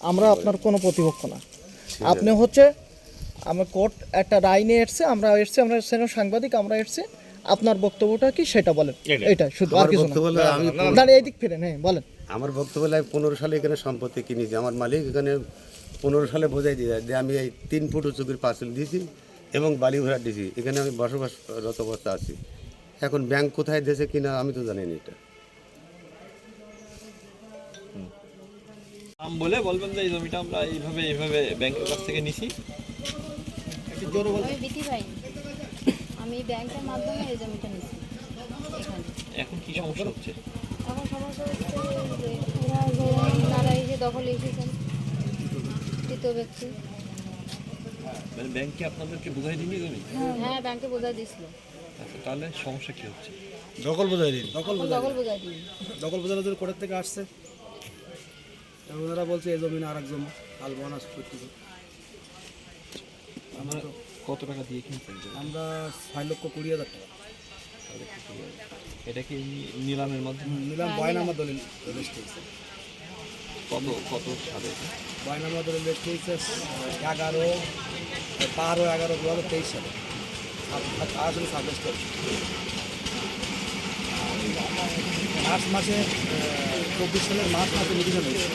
আমরা আপনার কোনো প্রতিপক্ষ না। আপনি হচ্ছে আমার কোর্ট একটা রায় নিয়ে এসছে আমরা এসছি আমরা সেখানে সাংবাদিক আমরা এসছি। আপনার বক্তব্যটা কি সেটা বলেন? এটা শুধু আর কিছু না। দাঁড়িয়ে এইদিক ফিরেন হ্যাঁ বলেন। আমার বক্তব্য হলো আমি পনেরো সালে এখানে সম্পত্তি কিনেছি আমার মালিক এখানে পনেরো সালে বোঝাই দিয়ে যে আমি এই তিন ফুট উঁচুকির পাঁচিল দিয়েছি এবং বালি ঘোরা দিয়েছি। এখানে আমি বসবাসরত অবস্থা আছি। এখন ব্যাংক কোথায় দিয়েছে কিনা আমি তো জানি না এটা। নাম বলে বলবেন যে এই জমিটা আমরা এইভাবে এইভাবে ব্যাংকের কাছ থেকে নিছি। আমি বিটি ভাই আমি ব্যাংকের মাধ্যমে এই জমিটা এখানে এখন কি সমস্যা হচ্ছে? এখন সমস্যা হচ্ছে যে ওরা ধরুন ওনারা এই যে দখলে এসেছেন তৃতীয় ব্যক্তি। মানে ব্যাংকে আপনাদেরকে বুঝাই দিনি জমি? হ্যাঁ ব্যাংকে বোঝাই দিছিল। আচ্ছা তাহলে সমস্যা কি হচ্ছে? দখল বোঝাই দিন দখল এখন দখল বোঝাই দিই দখল বোঝানোর জন্য কোর্টের থেকে আসছে। এবং ওনারা বলছে এই জমি না আর এক জমি হাল বনাস করতেছে আমরা কত টাকা দিয়ে কিনছেন আমরা ছয় লক্ষ কুড়ি হাজার টাকা। এটা কি নিলামের মাধ্যমে? নিলাম বয়নামা দলিল রেস্ট হয়েছে। কত কত সালে বয়নামা দলিল রেস্ট হয়েছে এগারো বারো এগারো দু হাজার তেইশ সালে। আসলে করছে মার্চ মাসে চব্বিশ সালের মার্চ মাসে নিবেদন হয়েছে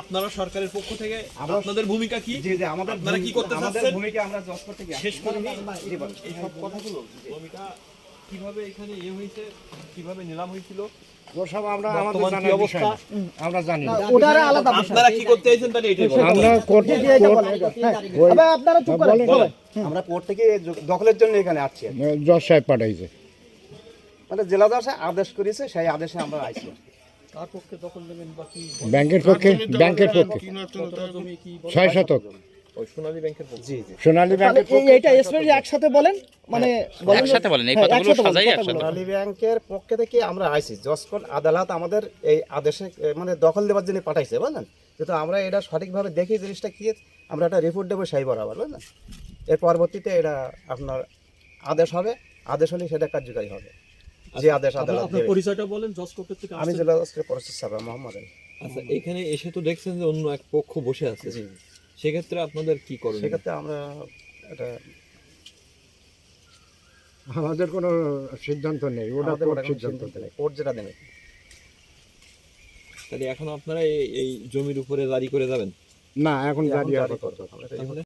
আপনারা সরকারের পক্ষ থেকে আপনাদের ভূমিকা কি আমাদের আপনারা কি করতে ভূমিকা আমরা শেষ করে এই সব কথাগুলো জমিটা কীভাবে এখানে ইয়ে হয়েছে কীভাবে নিলাম হয়েছিল? আমরা হ্যাঁ দখলের জন্য এখানে আসছি। জজ সাহেব পাঠাইছে। মানে জেলা দশে আদেশ করেছে সেই আদেশে আমরা আইছি। ব্যাংকের পক্ষে ব্যাংকের পক্ষে। ছয় শতক। ওই সোনালী ব্যাংকের জি জি। সোনালী ব্যাংকের এইটা স্পেশালি একসাথে বলেন? মানে একসাথে বলেন এই হ্যাঁ, কথাগুলো সাজাই একসাথে সোনালী ব্যাংকের পক্ষ থেকে আমরা আইছি। জসকোট আদালত আমাদের এই আদেশে মানে দখল দেওয়ার জন্য পাঠাইছে বুঝলেন? কিন্তু আমরা এটা সঠিকভাবে দেখি জিনিসটা কি আমরা একটা রিপোর্ট দেবো সেই বরাবর বুঝলেন? এর পরবর্তীতে এটা আপনার আদেশ হবে। আদেশ হলে সেটা কার্যকারী হবে। যে আদেশ আদালত দেবে। পরিচয়টা বলেন জজ কোর্টের থেকে আমি জেলা প্রসেস মোহাম্মদ আচ্ছা এখানে এসে তো দেখছেন যে অন্য এক পক্ষ বসে আছে। জি। সেক্ষেত্রে আপনাদের কি করবেন সেক্ষেত্রে আমরা এটা আমাদের কোনো সিদ্ধান্ত নেই ওটা কোর্ট সিদ্ধান্ত নেই কোর্ট যেটা দেবে। তাহলে এখন আপনারা এই- জমির উপরে জারি করে যাবেন? না এখন জারি এখন